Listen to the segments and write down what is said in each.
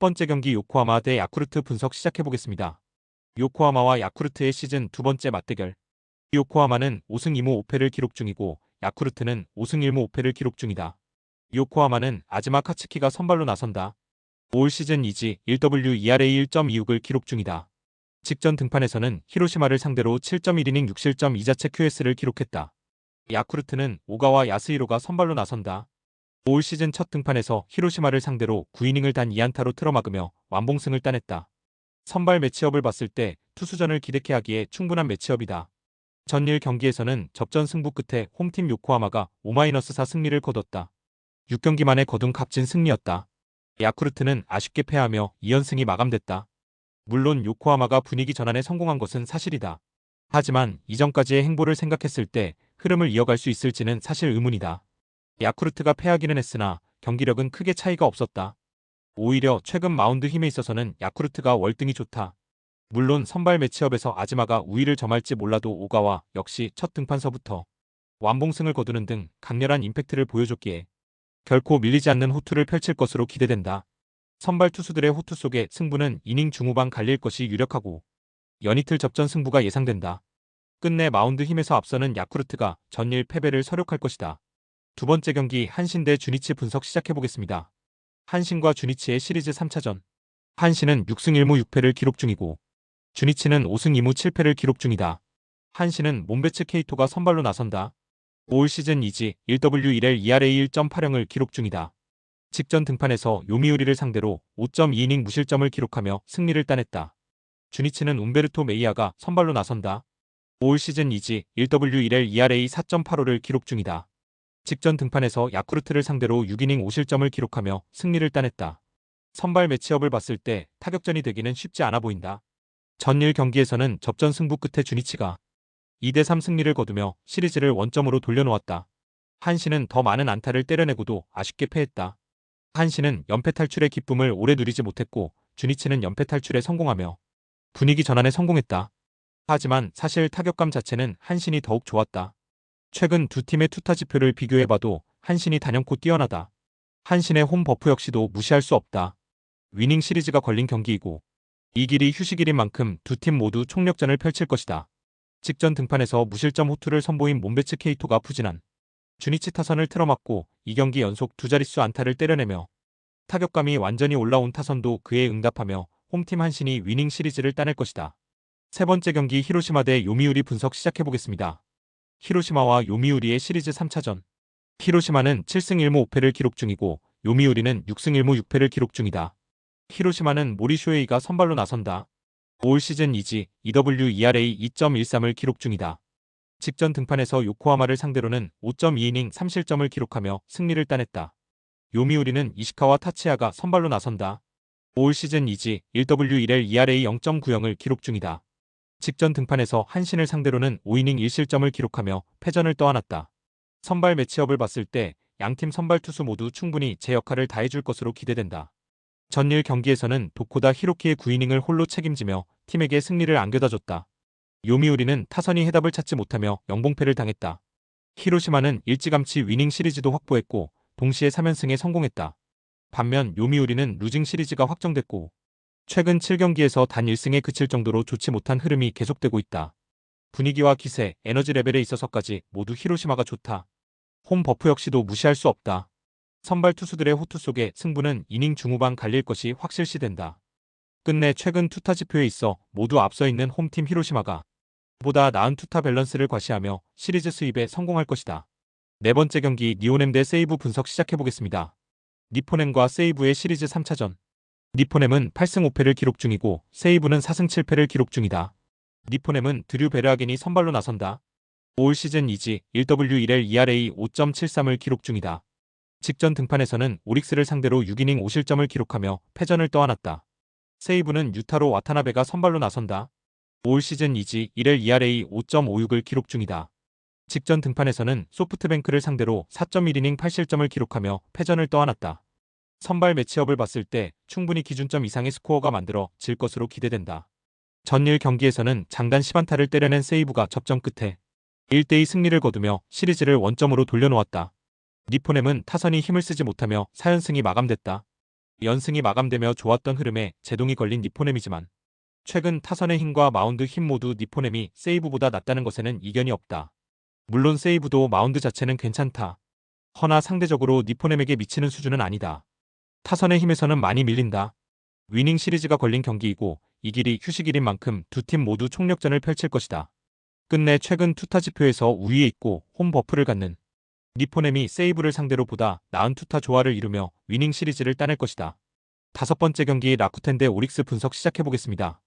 번째 경기 요코하마 대 야쿠르트 분석 시작해보겠습니다. 요코하마와 야쿠르트의 시즌 두 번째 맞대결. 요코하마는 5승 2무 5패를 기록 중이고 야쿠르트는 5승 1무 5패를 기록 중이다. 요코하마는 아즈마 카츠키가 선발로 나선다. 올 시즌 2지 1W ERA 1.26을 기록 중이다. 직전 등판에서는 히로시마를 상대로 7.1이닝 6실점 2자체 QS를 기록했다. 야쿠르트는 오가와 야스히로가 선발로 나선다. 올 시즌 첫 등판에서 히로시마를 상대로 9이닝을 단 2안타로 틀어막으며 완봉승을 따냈다. 선발 매치업을 봤을 때 투수전을 기대케 하기에 충분한 매치업이다. 전일 경기에서는 접전 승부 끝에 홈팀 요코하마가 5-4 승리를 거뒀다. 6경기 만에 거둔 값진 승리였다. 야쿠르트는 아쉽게 패하며 2연승이 마감됐다. 물론 요코하마가 분위기 전환에 성공한 것은 사실이다. 하지만 이전까지의 행보를 생각했을 때 흐름을 이어갈 수 있을지는 사실 의문이다. 야쿠르트가 패하기는 했으나 경기력은 크게 차이가 없었다. 오히려 최근 마운드 힘에 있어서는 야쿠르트가 월등히 좋다. 물론 선발 매치업에서 아즈마가 우위를 점할지 몰라도 오가와 역시 첫 등판서부터 완봉승을 거두는 등 강렬한 임팩트를 보여줬기에 결코 밀리지 않는 호투를 펼칠 것으로 기대된다. 선발 투수들의 호투 속에 승부는 이닝 중후반 갈릴 것이 유력하고 연이틀 접전 승부가 예상된다. 끝내 마운드 힘에서 앞서는 야쿠르트가 전일 패배를 서력할 것이다. 두 번째 경기 한신 대 주니치 분석 시작해보겠습니다. 한신과 주니치의 시리즈 3차전. 한신은 6승 1무 6패를 기록 중이고 주니치는 5승 2무 7패를 기록 중이다. 한신은 몬베츠 케이토가 선발로 나선다. 올 시즌 2지 1W1L ERA 1.80을 기록 중이다. 직전 등판에서 요미우리를 상대로 5.2이닝 무실점을 기록하며 승리를 따냈다. 주니치는 움베르토 메이아가 선발로 나선다. 올 시즌 2지 1W1L ERA 4.85를 기록 중이다. 직전 등판에서 야쿠르트를 상대로 6이닝 5실점을 기록하며 승리를 따냈다. 선발 매치업을 봤을 때 타격전이 되기는 쉽지 않아 보인다. 전일 경기에서는 접전 승부 끝에 주니치가 2대3 승리를 거두며 시리즈를 원점으로 돌려놓았다. 한신은 더 많은 안타를 때려내고도 아쉽게 패했다. 한신은 연패 탈출의 기쁨을 오래 누리지 못했고 주니치는 연패 탈출에 성공하며 분위기 전환에 성공했다. 하지만 사실 타격감 자체는 한신이 더욱 좋았다. 최근 두 팀의 투타 지표를 비교해봐도 한신이 단연코 뛰어나다. 한신의 홈 버프 역시도 무시할 수 없다. 위닝 시리즈가 걸린 경기이고 이 길이 휴식일인 만큼 두 팀 모두 총력전을 펼칠 것이다. 직전 등판에서 무실점 호투를 선보인 몬베츠 케이토가 푸진한 주니치 타선을 틀어막고 이 경기 연속 두 자릿수 안타를 때려내며 타격감이 완전히 올라온 타선도 그에 응답하며 홈팀 한신이 위닝 시리즈를 따낼 것이다. 세 번째 경기 히로시마 대 요미우리 분석 시작해보겠습니다. 히로시마와 요미우리의 시리즈 3차전. 히로시마는 7승 1무 5패를 기록 중이고 요미우리는 6승 1무 6패를 기록 중이다. 히로시마는 모리쇼에이가 선발로 나선다. 올 시즌 2지 EW ERA 2.13을 기록 중이다. 직전 등판에서 요코하마를 상대로는 5.2이닝 3실점을 기록하며 승리를 따냈다. 요미우리는 이시카와 타치야가 선발로 나선다. 올 시즌 2지 1W1L ERA 0.90을 기록 중이다. 직전 등판에서 한신을 상대로는 5이닝 1실점을 기록하며 패전을 떠안았다. 선발 매치업을 봤을 때 양팀 선발 투수 모두 충분히 제 역할을 다해줄 것으로 기대된다. 전일 경기에서는 도코다 히로키의 9이닝을 홀로 책임지며 팀에게 승리를 안겨다줬다. 요미우리는 타선이 해답을 찾지 못하며 영봉패를 당했다. 히로시마는 일찌감치 위닝 시리즈도 확보했고 동시에 3연승에 성공했다. 반면 요미우리는 루징 시리즈가 확정됐고 최근 7경기에서 단 1승에 그칠 정도로 좋지 못한 흐름이 계속되고 있다. 분위기와 기세, 에너지 레벨에 있어서까지 모두 히로시마가 좋다. 홈 버프 역시도 무시할 수 없다. 선발 투수들의 호투 속에 승부는 이닝 중후반 갈릴 것이 확실시된다. 끝내 최근 투타 지표에 있어 모두 앞서 있는 홈팀 히로시마가 보다 나은 투타 밸런스를 과시하며 시리즈 수입에 성공할 것이다. 네 번째 경기 니오넴 대 세이브 분석 시작해보겠습니다. 니포넴과 세이브의 시리즈 3차전. 니포넴은 8승 5패를 기록 중이고 세이브는 4승 7패를 기록 중이다. 니포넴은 드류 베르하겐이 선발로 나선다. 올 시즌 2지 1W1L ERA 5.73을 기록 중이다. 직전 등판에서는 오릭스를 상대로 6이닝 5실점을 기록하며 패전을 떠안았다. 세이브는 유타로 와타나베가 선발로 나선다. 올 시즌 2지 1엘 ERA 5.56을 기록 중이다. 직전 등판에서는 소프트뱅크를 상대로 4.1이닝 8실점을 기록하며 패전을 떠안았다. 선발 매치업을 봤을 때 충분히 기준점 이상의 스코어가 만들어 질 것으로 기대된다. 전일 경기에서는 장단 10안타를 때려낸 세이브가 접전 끝에 1대2 승리를 거두며 시리즈를 원점으로 돌려놓았다. 니포넴은 타선이 힘을 쓰지 못하며 4연승이 마감됐다. 연승이 마감되며 좋았던 흐름에 제동이 걸린 니포넴이지만 최근 타선의 힘과 마운드 힘 모두 니포넴이 세이브보다 낫다는 것에는 이견이 없다. 물론 세이브도 마운드 자체는 괜찮다. 허나 상대적으로 니포넴에게 미치는 수준은 아니다. 타선의 힘에서는 많이 밀린다. 위닝 시리즈가 걸린 경기이고 이 길이 휴식일인 만큼 두 팀 모두 총력전을 펼칠 것이다. 끝내 최근 투타 지표에서 우위에 있고 홈 버프를 갖는 니포넴이 세이브를 상대로 보다 나은 투타 조화를 이루며 위닝 시리즈를 따낼 것이다. 다섯 번째 경기 라쿠텐 대 오릭스 분석 시작해보겠습니다.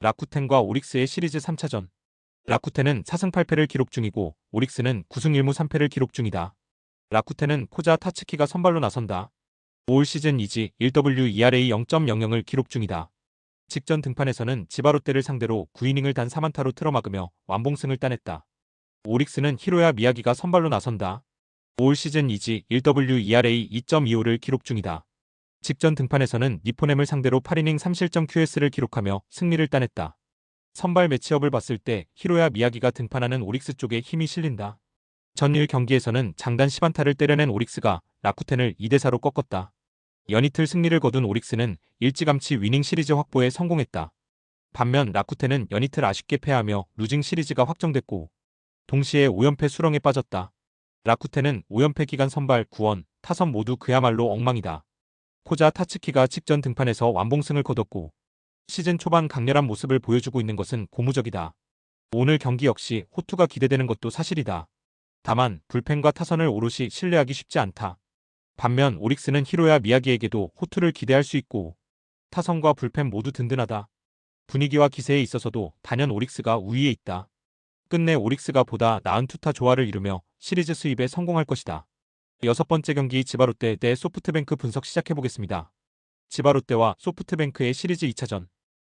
라쿠텐과 오릭스의 시리즈 3차전. 라쿠텐은 4승 8패를 기록 중이고 오릭스는 9승 1무 3패를 기록 중이다. 라쿠텐은 코자 타츠키가 선발로 나선다. 올 시즌 2지 1W ERA 0.00을 기록 중이다. 직전 등판에서는 지바롯데를 상대로 9이닝을 단 4만타로 틀어막으며 완봉승을 따냈다. 오릭스는 히로야 미야기가 선발로 나선다. 올 시즌 2지 1W ERA 2.25를 기록 중이다. 직전 등판에서는 니포넴을 상대로 8이닝 3실점 QS를 기록하며 승리를 따냈다. 선발 매치업을 봤을 때 히로야 미야기가 등판하는 오릭스 쪽에 힘이 실린다. 전일 경기에서는 장단 10안타를 때려낸 오릭스가 라쿠텐을 2대4로 꺾었다. 연이틀 승리를 거둔 오릭스는 일찌감치 위닝 시리즈 확보에 성공했다. 반면 라쿠텐은 연이틀 아쉽게 패하며 루징 시리즈가 확정됐고 동시에 5연패 수렁에 빠졌다. 라쿠텐은 5연패 기간 선발 9원, 타선 모두 그야말로 엉망이다. 코자 타츠키가 직전 등판에서 완봉승을 거뒀고 시즌 초반 강렬한 모습을 보여주고 있는 것은 고무적이다. 오늘 경기 역시 호투가 기대되는 것도 사실이다. 다만 불펜과 타선을 오롯이 신뢰하기 쉽지 않다. 반면 오릭스는 히로야 미야기에게도 호투를 기대할 수 있고 타선과 불펜 모두 든든하다. 분위기와 기세에 있어서도 단연 오릭스가 우위에 있다. 끝내 오릭스가 보다 나은 투타 조화를 이루며 시리즈 수입에 성공할 것이다. 여섯 번째 경기 지바롯데 대 소프트뱅크 분석 시작해보겠습니다. 지바롯데와 소프트뱅크의 시리즈 2차전.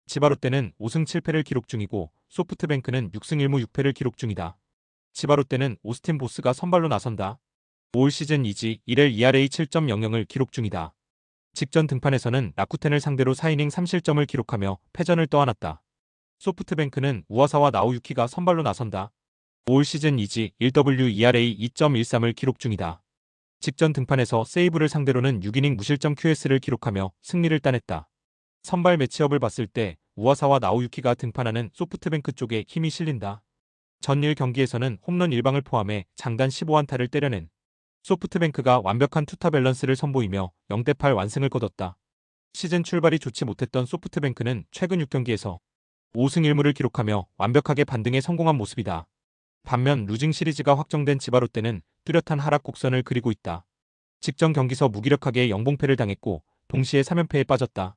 지바롯데는 5승 7패를 기록 중이고 소프트뱅크는 6승 1무 6패를 기록 중이다. 지바롯데는 오스틴 보스가 선발로 나선다. 올 시즌 2지 1엘 ERA 7.00을 기록 중이다. 직전 등판에서는 라쿠텐을 상대로 4이닝 3실점을 기록하며 패전을 떠안았다. 소프트뱅크는 우와사와 나오유키가 선발로 나선다. 올 시즌 2지 1W ERA 2.13을 기록 중이다. 직전 등판에서 세이브를 상대로는 6이닝 무실점 QS를 기록하며 승리를 따냈다. 선발 매치업을 봤을 때 우와사와 나오유키가 등판하는 소프트뱅크 쪽에 힘이 실린다. 전일 경기에서는 홈런 1방을 포함해 장단 15안타를 때려낸 소프트뱅크가 완벽한 투타 밸런스를 선보이며 0대8 완승을 거뒀다. 시즌 출발이 좋지 못했던 소프트뱅크는 최근 6경기에서 5승 1무를 기록하며 완벽하게 반등에 성공한 모습이다. 반면 루징 시리즈가 확정된 지바롯데는 뚜렷한 하락 곡선을 그리고 있다. 직전 경기서 무기력하게 영봉패를 당했고 동시에 3연패에 빠졌다.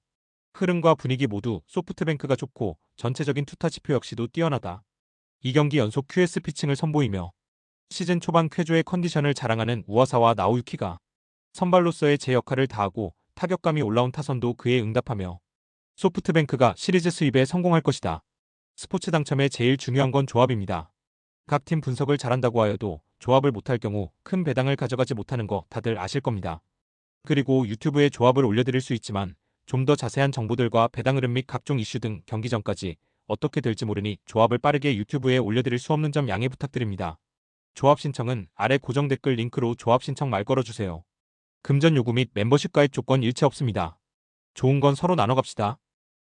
흐름과 분위기 모두 소프트뱅크가 좋고 전체적인 투타 지표 역시도 뛰어나다. 2경기 연속 QS 피칭을 선보이며 시즌 초반 쾌조의 컨디션을 자랑하는 우와사와 나오유키가 선발로서의 제 역할을 다하고 타격감이 올라온 타선도 그에 응답하며 소프트뱅크가 시리즈 수입에 성공할 것이다. 스포츠 당첨에 제일 중요한 건 조합입니다. 각 팀 분석을 잘한다고 하여도 조합을 못할 경우 큰 배당을 가져가지 못하는 거 다들 아실 겁니다. 그리고 유튜브에 조합을 올려드릴 수 있지만 좀 더 자세한 정보들과 배당 흐름 및 각종 이슈 등 경기 전까지 어떻게 될지 모르니 조합을 빠르게 유튜브에 올려드릴 수 없는 점 양해 부탁드립니다. 조합 신청은 아래 고정 댓글 링크로 조합 신청 말 걸어주세요. 금전 요구 및 멤버십 가입 조건 일체 없습니다. 좋은 건 서로 나눠 갑시다.